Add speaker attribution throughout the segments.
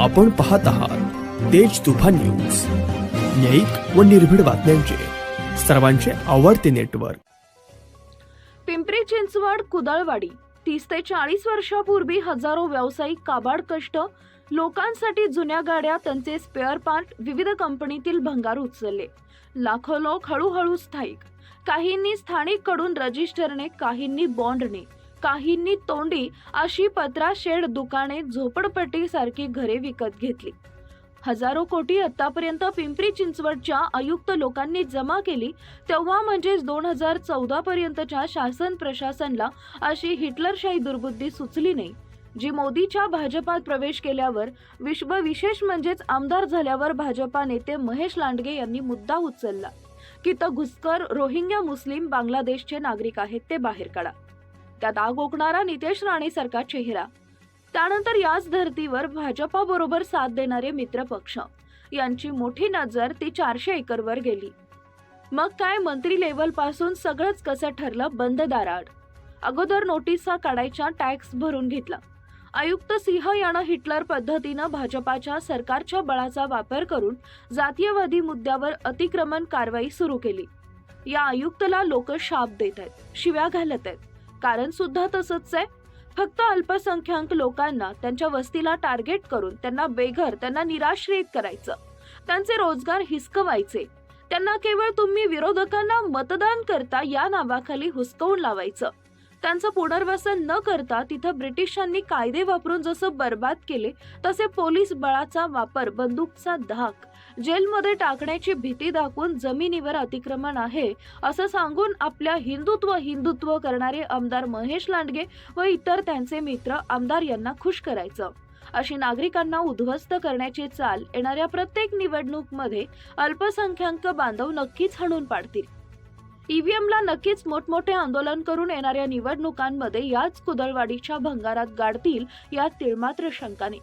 Speaker 1: आपण पाहत आहात तेज तुफान न्यूज. न्यायिक व निर्भीड बातम्यांचे. सर्वांचे आवडते नेटवर्क.
Speaker 2: पिंपरी चिंचवड कुदळवाडी. तीस ते चाळीस वर्षापूर्वी हजारो व्यावसायिक काबाड कष्ट लोकांसाठी जुन्या गाड्या त्यांचे स्पेअर पार्ट विविध कंपनीतील भंगार उचलले. लाखो लोक हळूहळू स्थायिक. काहींनी स्थानिककडून रजिस्टरने काहींनी बॉन्डने काहींनी तोंडी अशी पत्रा शेड दुकाने झोपडपट्टी सारखी घरे विकत घेतली. हजारो कोटी आतापर्यंत पिंपरी चिंचवडच्या आयुक्त लोकांनी जमा केली तेव्हा म्हणजेच दोन हजार चौदा पर्यंतच्या शासन प्रशासनला अशी हिटलरशाही दुर्बुद्धी सुचली नाही. जी मोदीच्या भाजपात प्रवेश केल्यावर विश्व विशेष म्हणजेच आमदार झाल्यावर भाजपा नेते महेश लांडगे यांनी मुद्दा उचलला की तर घुसकर रोहिंग्या मुस्लिम बांगलादेशचे नागरिक आहेत ते बाहेर काढा. त्यात दाग ओकणारा नितेश राणेसारखा चेहरा. त्यानंतर याच धर्तीवर भाजपा बरोबर साथ देणारे मित्र पक्ष यांची मोठी नजर ती चारशे एकरवर गेली. मग काय मंत्री लेवलपासून सगळंच कसं ठरलं बंद दाराड. अगोदर नोटिसा काढायच्या टॅक्स भरून घेतला. आयुक्त सिंह यानं हिटलर पद्धतीनं भाजपाच्या सरकारच्या बळाचा वापर करून जातीयवादी मुद्द्यावर अतिक्रमण कारवाई सुरू केली. या आयुक्तला लोक शाप देत आहेत शिव्या घालत आहेत. कारण सुद्धा तसंच आहे. फक्त अल्पसंख्याक लोकांना त्यांच्या वस्तीला टार्गेट करून त्यांना बेघर त्यांना निराश्रित करायचं. त्यांचे रोजगार हिसकवायचे. त्यांना केवळ तुम्ही विरोधकांना मतदान करता या नावाखाली हुसकवून लावायचं. त्यांचं पुनर्वसन न करता तिथं ब्रिटिशांनी कायदे वापरून जसं बर्बाद केले तसे पोलीस बळाचा वापर बंदूकचा धाक जेलमध्ये टाकण्याची भीती दाखवून जमिनीवर अतिक्रमण आहे असं सांगून आपल्या हिंदुत्व हिंदुत्व करणारे आमदार महेश लांडगे व इतर त्यांचे मित्र आमदार यांना खुश करायचं. अशी नागरिकांना उद्ध्वस्त करण्याची चाल येणाऱ्या प्रत्येक निवडणूकमध्ये अल्पसंख्याक बांधव नक्कीच हाणून पाडतील. ईव्हीएमला नक्कीच मोठमोठे आंदोलन करून येणाऱ्या निवडणुकांमध्ये याच कुदळवाडीच्या भंगारात गाडतील यात तिळमात्र शंका नाही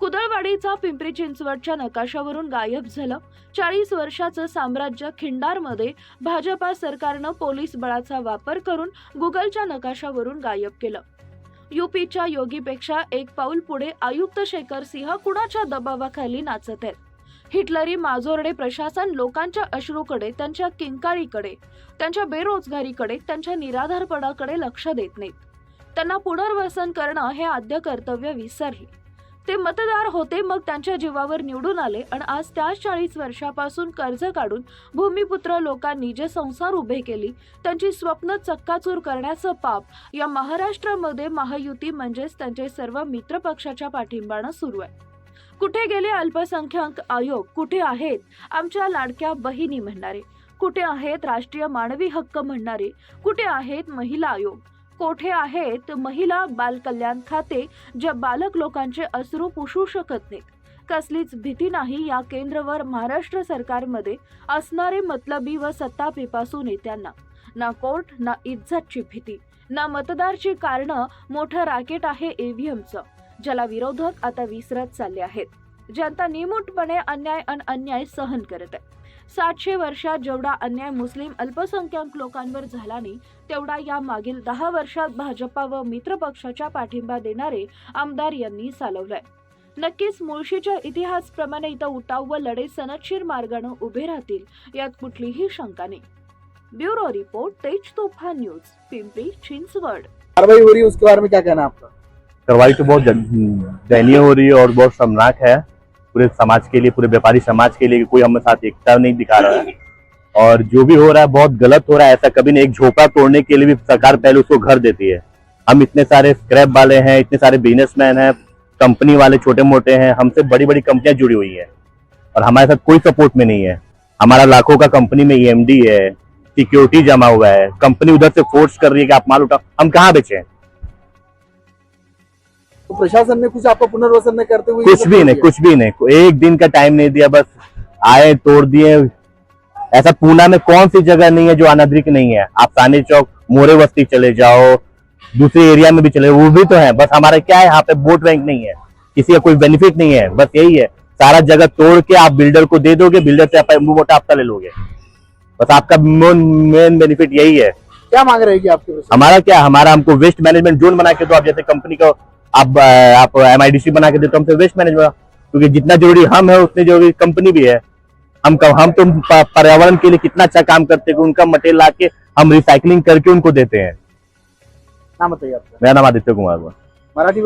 Speaker 2: कुदळवाडीचा पिंपरी चिंचवडच्या नकाशावरून गायब झालं. चाळीस वर्षाचं साम्राज्य खिंडारमध्ये भाजपा सरकारनं पोलीस बळाचा वापर करून गुगलच्या नकाशावरून गायब केलं. युपीच्या योगीपेक्षा एक पाऊल पुढे आयुक्त शेखर सिंह कुणाच्या दबावाखाली नाचत आहेत? हिटलरी माजोरडे प्रशासन लोकांच्या अश्रूकडे त्यांच्या किंकाळीकडे त्यांच्या बेरोजगारीकडे त्यांच्या निराधारपणाकडे लक्ष देत नाहीत. त्यांना पुनर्वसन करणं हे आद्य कर्तव्य विसरले. ते मतदार होते मग त्यांच्या जीवावर निवडून आले आणि आज त्याच चाळीस वर्षापासून कर्ज काढून भूमिपुत्र लोकांनी जे संसार उभे केली त्यांची स्वप्न चक्काचूर करण्याचं पाप या महाराष्ट्रामध्ये महायुती म्हणजेच त्यांचे सर्व मित्रपक्षाच्या पाठिंबानं सुरू आहे. कुठे गेले अल्पसंख्याक आयोग? कुठे आहेत? आमच्या लाडक्या बहिणी म्हणणारे. कुठे आहेत राष्ट्रीय मानवी हक्क म्हणणारे? कुठे आहेत महिला आयोग? कोठे आहेत महिला बाल कल्याण खाते ज्या बालक लोकांचे अश्रू पुसू शकत नाहीत? कसलीच भीती नाही या केंद्रवर महाराष्ट्र सरकारमध्ये असणारे मतलबी व सत्ता पिपासू नेत्यांना. ना कोर्ट ना इज्जतची भीती. ना मतदारची कारणं मोठं राकेट आहे ईव्हीएमचं ज्याला विरोधक आता विसरत चालले आहेत. जनता निमूटपणे अन्याय अन अन्याय सहन करत आहे. सातशे वर्षात जेवढा अन्याय मुस्लिम अल्पसंख्याक लोकांवर झाला नाही तेवढा या मागील दहा वर्षात भाजपा व मित्रपक्षाच्या पाठिंबा देणारे आमदार यांनी चालवलाय. नक्कीच मुळशीच्या इतिहासप्रमाणे इथं उठाव व लढे सनदशीर मार्गानं उभे राहतील यात कुठलीही शंका नाही. ब्युरो रिपोर्ट तेज तोफा न्यूज पिंपरी चिंचवड.
Speaker 3: कारवाई हो रही उसके बारे में क्या कहना आपका?
Speaker 4: कार्रवाई तो बहुत दयनीय हो रही है और बहुत शर्मनाक है। पूरे समाज के लिए, पूरे व्यापारी समाज के लिए कोई हमारे साथ एकता नहीं दिखा रहा है। और जो भी हो रहा है, बहुत गलत हो रहा है। ऐसा कभी नहीं, एक झोपड़ा तोड़ने के लिए भी सरकार पहले उसको घर देती है। हम इतने सारे स्क्रैप वाले हैं, इतने सारे बिजनेसमैन हैं कंपनी वाले छोटे मोटे हैं, हमसे बड़ी बड़ी कंपनियाँ जुड़ी हुई हैं। और हमारे साथ कोई सपोर्ट में नहीं है। हमारा लाखों का कंपनी में ईएमडी है सिक्योरिटी जमा हुआ है। कंपनी उधर से फोर्स कर रही है कि आप माल उठाओ हम कहाँ बेचें
Speaker 3: तो प्रशासन ने कुछ आपका पुनर्वसन नहीं करते हुए
Speaker 4: कुछ भी नहीं कुछ भी नहीं एक दिन का टाइम नहीं दिया बस आए तोड़ दिए। ऐसा पूना में कौन सी जगह नहीं है जो अनादरिक नहीं है? आप सानी चौक मोरे बस्ती चले जाओ दूसरे एरिया में भी चले वो भी तो है बस हमारा क्या है यहाँ पे वोट बैंक नहीं है। किसी का कोई बेनिफिट नहीं है बस यही है। सारा जगह तोड़ के आप बिल्डर को दे दोगे बिल्डर से आप मोटा हफ़्ता ले लोगे। बस आपका मेन बेनिफिट यही है।
Speaker 3: क्या मांग रहेगी आपके
Speaker 4: हमारा क्या हमारा हमको वेस्ट मैनेजमेंट जोन बना के दो आप जैसे कंपनी का आप आप एम बना के देते हो हमसे वेस्ट मैनेजमेंट क्योंकि जितना जरूरी हम है उतनी जरूरी कंपनी भी है। हम हम तो पर्यावरण के लिए कितना अच्छा काम करते हैं कि उनका मटेरियल ला के हम रिसाइकलिंग करके उनको देते हैं।
Speaker 3: नाम बताइए आपका।
Speaker 4: मेरा नाम आदित्य कुमार हुआ
Speaker 3: मराठी